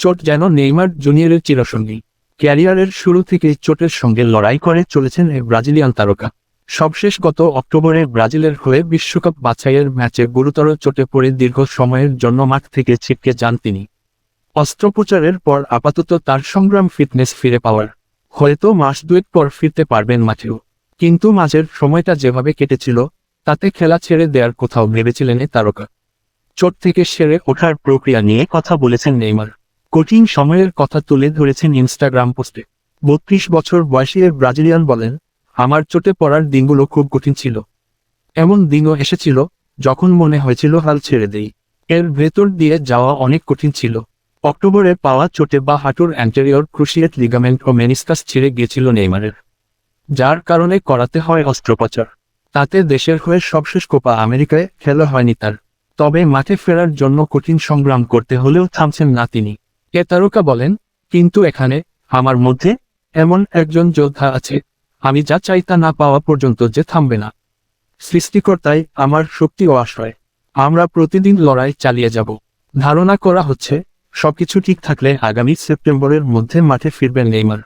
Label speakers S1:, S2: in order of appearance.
S1: চোট যেন নেইমার জুনিয়রের চিরসঙ্গী। ক্যারিয়ারের শুরু থেকেই চোটের সঙ্গে লড়াই করে চলেছেন এই ব্রাজিলিয়ান তারকা। সবশেষ গত অক্টোবরে ব্রাজিলের হয়ে বিশ্বকাপ বাছাইয়ের ম্যাচে গুরুতর চোটে পড়ে দীর্ঘ সময়ের জন্য মাঠ থেকে ছিটকে যান তিনি। অস্ত্রোপচারের পর আপাতত তার সংগ্রাম ফিটনেস ফিরে পাওয়ার। হয়তো মাস দুয়েক পর ফিরতে পারবেন মাঠেও। কিন্তু মাঝের সময়টা যেভাবে কেটেছিল, তাতে খেলা ছেড়ে দেওয়ার কোথাও ভেবেছিলেন তারকা। চোট থেকে সেরে ওঠার প্রক্রিয়া নিয়ে কথা বলেছেন নেইমার। কঠিন সময়ের কথা তুলে ধরেছেন ইনস্টাগ্রাম পোস্টে। বত্রিশ বছর বয়সী ব্রাজিলিয়ান বলেন, আমার চোটে পড়ার দিনগুলো খুব কঠিন ছিল। এমন দিনও এসেছিল যখন মনে হয়েছিল হাল ছেড়ে দেই। এর ভেতর দিয়ে যাওয়া অনেক কঠিন ছিল। অক্টোবরে পাওয়া চোটে বা হাঁটুর অ্যান্টেরিয়র ক্রুশিয়েট লিগামেন্ট ও মেনিস্কাস ছিঁড়ে গিয়েছিল নেইমারের। যার কারণে করাতে হয় অস্ত্রোপচার। তাতে দেশের হয়ে সবশেষ কোপা আমেরিকায় খেলা হয়নি তার। তবে মাঠে ফেরার জন্য কঠিন সংগ্রাম করতে হলেও থামছেন না তিনি। এ তারকা বলেন, কিন্তু এখানে আমার মধ্যে এমন একজন যোদ্ধা আছে, আমি যা চাই তা না পাওয়া পর্যন্ত যে থামবে না। সৃষ্টিকর্তাই আমার শক্তি ও আশ্রয়। আমরা প্রতিদিন লড়াই চালিয়ে যাব। ধারণা করা হচ্ছে, সবকিছু ঠিক থাকলে আগামী সেপ্টেম্বরের মধ্যে মাঠে ফিরবেন নেইমার।